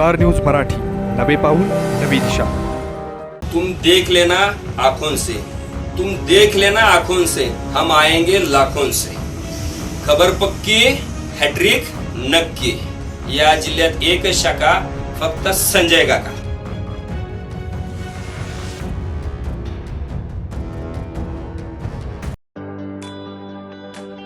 Star news Marathi. नवे पाऊल नवी दिशा. तुम देख लेना आंखों से। तुम देख लेना आंखों से। हम आएंगे लाखों से। खबर पक्की हॅट्रिक नक्की। या जिल्ह्यात एकच शाखा फक्त संजय काका।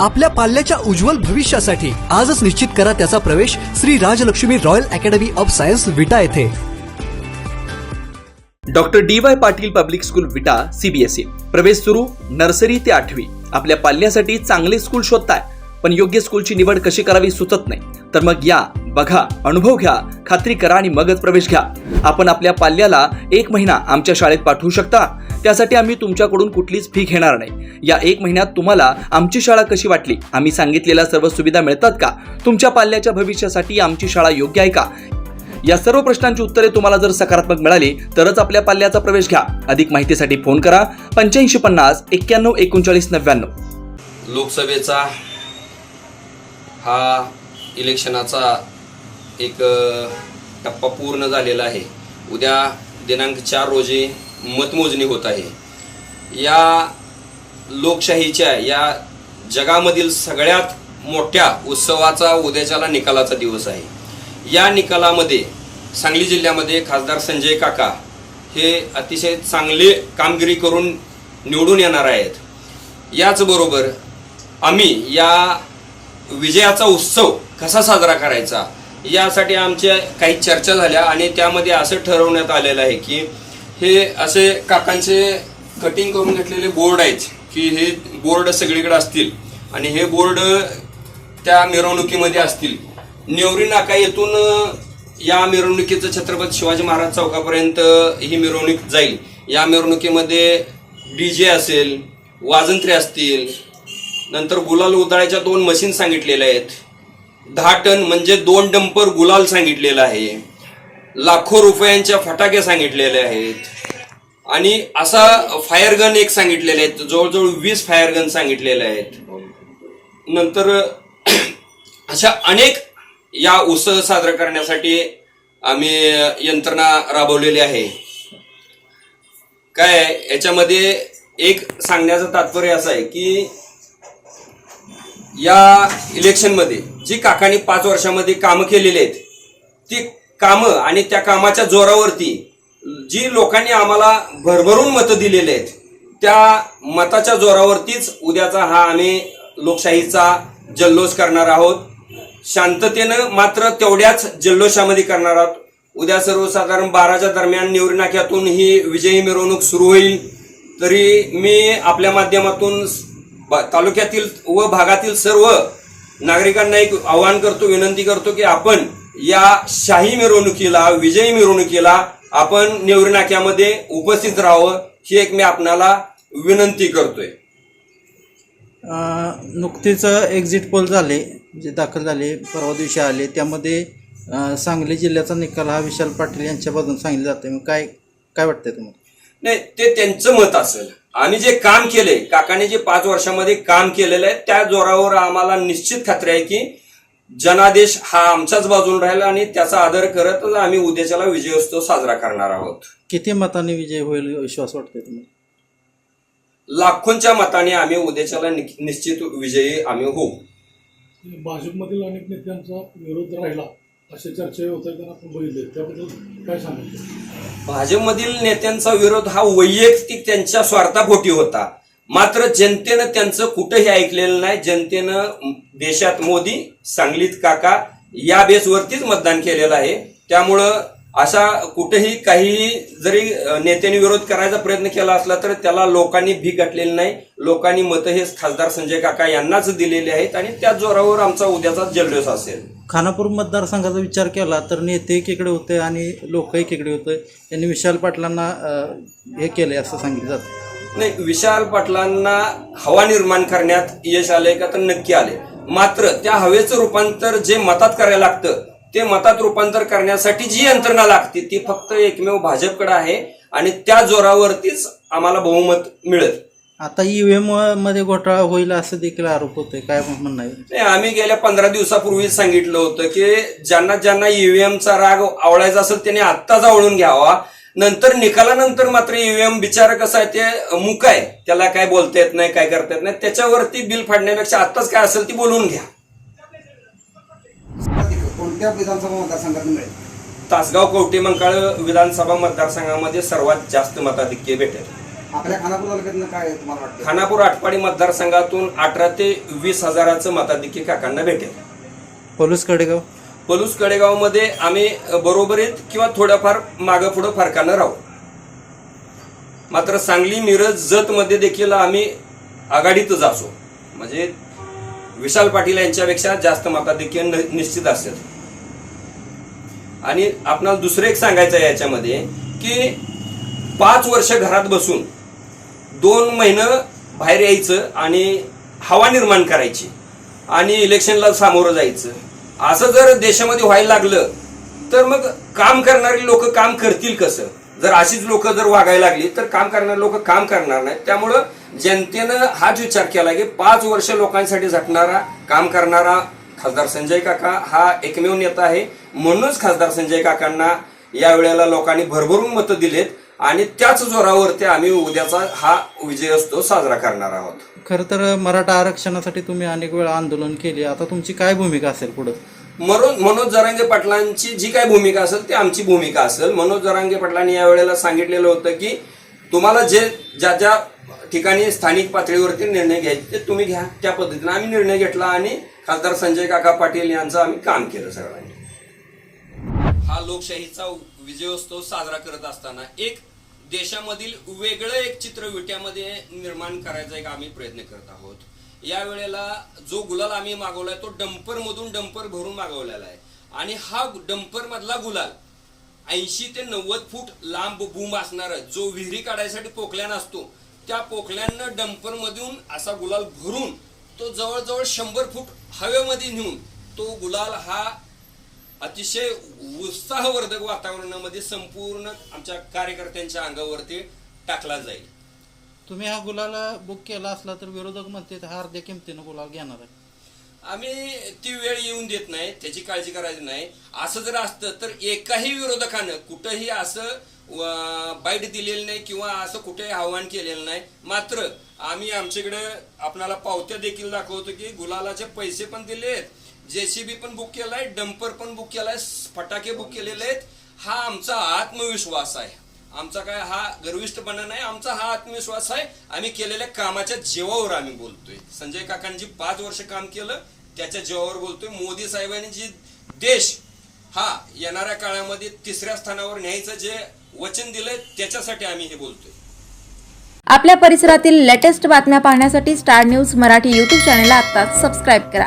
आपल्या पाल्याच्या उज्ज्वल भविष्यासाठी आजच निश्चित करा त्याचा प्रवेश Shri Rajlakshmi Royal Academy of Science Vita येथे. Doctor D Y Patil Public School Vita CBSE प्रवेश सुरू नर्सरी ते आठवी. आपल्या पाल्यासाठी चांगले स्कूल शोधताय पण योग्य स्कूलची निवड कशी करावी सुचत नाही. तर मग या बघा अनुभव घ्या खात्री करा आणि मगच प्रवेश घ्या. आपण आपल्या पाल्याला एक महिना आमच्या शाळेत पाठवू शकता. त्यासाठी आम्ही तुमच्याकडून कुठलीच फी घेणार नाही. या एक महिन्यात तुम्हाला आमची शाळा कशी वाटली? आम्ही सांगितलेल्या सर्व सुविधा मिळतात का? तुमच्या पाल्याच्या भविष्यासाठी आमची शाळा योग्य आहे का? या सर्व प्रश्नांची उत्तरे तुम्हाला जर सकारात्मक मिळाली तरच आपल्या पाल्याचा प्रवेश घ्या. अधिक माहितीसाठी फोन करा पंच्याऐंशी पन्नास एक्क्याण्णव एकोणचाळीस नव्याण्णव. लोकसभेचा हा इलेक्शनाचा एक टप्पा पूर्ण झालेला आहे. उद्या दिनांक चार रोजी मतमोजणी होत आहे. या लोकशाहीच्या या जगामधील सगळ्यात मोठ्या उत्सवाचा उद्याच्याला निकालाचा दिवस आहे. या निकालामध्ये सांगली जिल्ह्यामध्ये खासदार संजय काका हे अतिशय चांगले कामगिरी करून निवडून येणार आहेत. याचबरोबर आम्ही या विजयाचा उत्सव कसा साजरा करायचा यासाठी आमच्या काही चर्चा झाल्या आणि त्यामध्ये असं ठरवण्यात आलेलं आहे की हे असे काकांचे कटिंग करून घेतलेले बोर्ड आहेत की हे बोर्ड सगळीकडे असतील आणि हे बोर्ड त्या मिरवणुकीमध्ये असतील. नेवरी नाका येथून या मिरवणुकीचं छत्रपती शिवाजी महाराज चौकापर्यंत ही मिरवणूक जाईल. या मिरवणुकीमध्ये डी जे असेल वाजंत्रे असतील नंतर गुलाल उधळायच्या दोन मशीन सांगितलेल्या आहेत. दहा टन म्हणजे दोन डंपर गुलाल सांगितलेला आहे. लाखो रुपयांच्या फटाके सांगितलेले आहेत. आणि असा फायर गन एक सांगितलेले आहेत. जवळजवळ वीस फायर गन सांगितलेले आहेत. नंतर अशा अनेक या उत्सव साजरा करण्यासाठी आम्ही यंत्रणा राबवलेली आहे. काय याच्यामध्ये एक सांगण्याचं तात्पर्य असं आहे की या इलेक्शनमध्ये जी काकांनी पाच वर्षामध्ये कामं केलेली आहेत ती कामं आणि त्या कामाच्या जोरावरती जी लोकांनी आम्हाला भरभरून मतं दिलेले आहेत त्या मताच्या जोरावरतीच उद्याचा हा आम्ही लोकशाहीचा जल्लोष करणार आहोत. शांततेनं मात्र तेवढ्याच जल्लोषामध्ये करणार आहोत. उद्या सर्वसाधारण बाराच्या दरम्यान निवडणाक्यातून नाक्यातून ही विजयी मिरवणूक सुरू होईल. तरी मी आपल्या माध्यमातून तालुक्यातील व भागातील सर्व नागरिकांना एक आवाहन करतो विनंती करतो की आपण या शाही मिरवणुकीला विजयी मिरवणुकीला आपण नेवरी नाक्यामध्ये उपस्थित राहावं ही एक मी आपणाला विनंती करतोय. नुकतेच एक्झिट पोल झाले जे दाखल झाले परवा दिवशी आले त्यामध्ये सांगली जिल्ह्याचा निकाल हा विशाल पाटील यांच्या बाजून सांगितलं जाते मग काय काय वाटतंय तुम्हाला? नाही ते त्यांचं मत असेल. आम्ही जे काम केलंय काकाने जे पाच वर्षामध्ये काम केलेलं आहे त्या जोरावर आम्हाला निश्चित खात्री आहे की जनादेश हा आमच्याच बाजून राहील आणि त्याचा आदर करत आम्ही उद्याच्याला विजयोत्सव साजरा करणार आहोत. किती मतांनी विजय होईल विश्वास वाटतोय तुम्हाला? लाखोंच्या मताने आम्ही उद्याच्याला नि- निश्चित विजयी आम्ही होऊ. भाजपमधील अनेक नेत्यांचा विरोध राहिला अशा चर्चा होत त्यांना आपण बघितले त्याबद्दल काय सांगायचं भाजपमधील नेत्यांचा विरोध हा वैयक्तिक त्यांच्या स्वार्थापोटी होता. मात्र जनतेनं त्यांचं कुठंही ऐकलेलं नाही. जनतेनं देशात मोदी सांगलीत काका या बेसवरतीच मतदान केलेलं आहे. त्यामुळं अशा कुठेही काही जरी नेत्यांनी विरोध करायचा प्रयत्न केला असला तर त्याला लोकांनी भी घातलेली नाही. लोकांनी मतं हे खासदार संजय काका यांनाच दिलेले आहेत आणि त्या जोरावर आमचा उद्याचा जल्लोष असेल. खानापूर मतदारसंघाचा विचार केला तर नेते एकीकडे होते आणि लोक एकीकडे होते. त्यांनी विशाल पाटलांना हे केले असं सांगितलं जातं. नाही विशाल पाटलांना हवा निर्माण करण्यात यश आलंय का तर नक्की आले मात्र त्या हवेचं रूपांतर जे मतात करायला लागतं ते मतात रूपांतर करण्यासाठी जी यंत्रणा लागते ती फक्त एकमेव भाजपकडे आहे आणि त्या जोरावरतीच आम्हाला बहुमत मिळेल. आता ईव्हीएममध्ये घोटाळा होईल असं देखील आरोप होतोय काय म्हणणं नाही, आम्ही गेल्या पंधरा दिवसापूर्वीच सांगितलं होतं की ज्यांना ज्यांना ईव्हीएमचा राग आवळायचा असेल त्यांनी आत्ताच आवळून घ्यावा. नंतर निकालानंतर मात्र ईव्हीएम बिचार कसं आहे ते मुक आहे. त्याला काय बोलता येत नाही काय करता येत नाही. त्याच्यावरती बिल फाडण्यापेक्षा आत्ताच काय असेल ती बोलवून घ्या. कोणत्या विधानसभा मतदारसंघात मिळेल तासगाव कवटे मंकाळ विधानसभा मतदारसंघामध्ये सर्वात जास्त मताधिक्य भेटेल. आपल्या खानापूर तालुक्यातनं काय तुम्हाला वाटतं? खानापूर आटपाडी मतदारसंघातून अठरा ते वीस हजाराचं मताधिक्य काकांना भेटेल. पोलीस कडेगाव. पलूस कडेगावमध्ये आम्ही बरोबरीत किंवा थोड्याफार मागं पुढं फरकानं राहू. मात्र सांगली मिरज जतमध्ये देखील आम्ही आघाडीतच असो. म्हणजे विशाल पाटील यांच्यापेक्षा जास्त मता न- निश्चित असेल. आणि आपणाला दुसरं एक सांगायचं आहे याच्यामध्ये की पाच वर्ष घरात बसून दोन महिनं बाहेर यायचं आणि हवा निर्माण करायची आणि इलेक्शनला सामोरं जायचं. असं जर देशामध्ये व्हायला लागलं तर मग काम करणारी लोक काम करतील कसं? जर अशीच लोक जर वागायला लागली तर काम करणारे लोक काम करणार नाहीत. त्यामुळं जनतेनं हाच विचार केला की पाच वर्ष लोकांसाठी झटणारा काम करणारा खासदार संजय काका हा एकमेव नेता आहे. म्हणूनच खासदार संजय काकांना या वेळेला लोकांनी भरभरून मतं दिलेत. आणि त्याच जोरावरती आम्ही उद्याचा हा विजयोत्सव साजरा करणार आहोत. खरं तर मराठा आरक्षणासाठी तुम्ही अनेक वेळा आंदोलन केले. आता तुमची काय भूमिका असेल पुढं? मनोज मनोज जरांगे पाटलांची जी काय भूमिका असेल ती आमची भूमिका असेल. मनोज जरांगे पाटलांनी यावेळेला सांगितलेलं होतं की तुम्हाला जे ज्या ज्या ठिकाणी स्थानिक पातळीवरती निर्णय घ्यायचे ते तुम्ही घ्या. त्या पद्धतीने आम्ही निर्णय घेतला आणि खासदार संजय काका पाटील यांचं आम्ही काम केलं सगळ्यांनी. हा लोकशाहीचा विजयोत्सव साजरा करत असताना एक देशामधील वेगळं एक चित्र विट्यामध्ये निर्माण करायचा एक आम्ही प्रयत्न करत आहोत. या वेळेला जो गुलाल आम्ही मागवलाय तो डंपर मधून डंपर भरून मागवलेला आहे. आणि हा डंपर मधला गुलाल ऐंशी ते नव्वद फूट लांब बूम असणार जो विहिरी काढायसाठी पोकल्यान असतो त्या पोकल्यानं डंपर मधून असा गुलाल भरून तो जवळजवळ शंभर फूट हवेमध्ये नेऊन तो गुलाल हा अतिशय उत्साहवर्धक वातावरणामध्ये संपूर्ण आमच्या कार्यकर्त्यांच्या अंगावरती टाकला जाईल. तुम्ही हा गुलाला बुक केला असला तर विरोधक म्हणते हा अर्ध्या किमतीनं गुलाल घेणार आहे. आम्ही ती वेळ येऊन देत नाही त्याची काळजी करायची नाही. असं जर असतं तर एकाही विरोधकानं कुठंही असं बाईट दिलेलं नाही किंवा असं कुठेही आव्हान केलेलं नाही. मात्र आम्ही आमच्याकडे आपणाला पावत्या देखील दाखवतो की गुलालाचे पैसे पण दिलेत. जेसीबी पण बुक केलाय डंपर पण बुक केलाय फटाके बुक केलेले आहेत. हा आमचा आत्मविश्वास आहे. आमचा काय हा गर्विष्ठपणा नाही आमचा हा आत्मविश्वास आहे. आम्ही केलेल्या कामाच्या जेवावर आम्ही बोलतोय. संजय काकांनी पाच वर्ष काम केलं त्याच्या जेवावर बोलतोय. मोदी साहेबांनी जी देश हा येणाऱ्या काळामध्ये तिसऱ्या स्थानावर न्यायचं जे वचन दिलंय त्याच्यासाठी आम्ही हे बोलतोय. आपल्या परिसरातील लेटेस्ट बातम्या पाहण्यासाठी Star News Marathi YouTube channel आत्ताच सबस्क्राईब करा.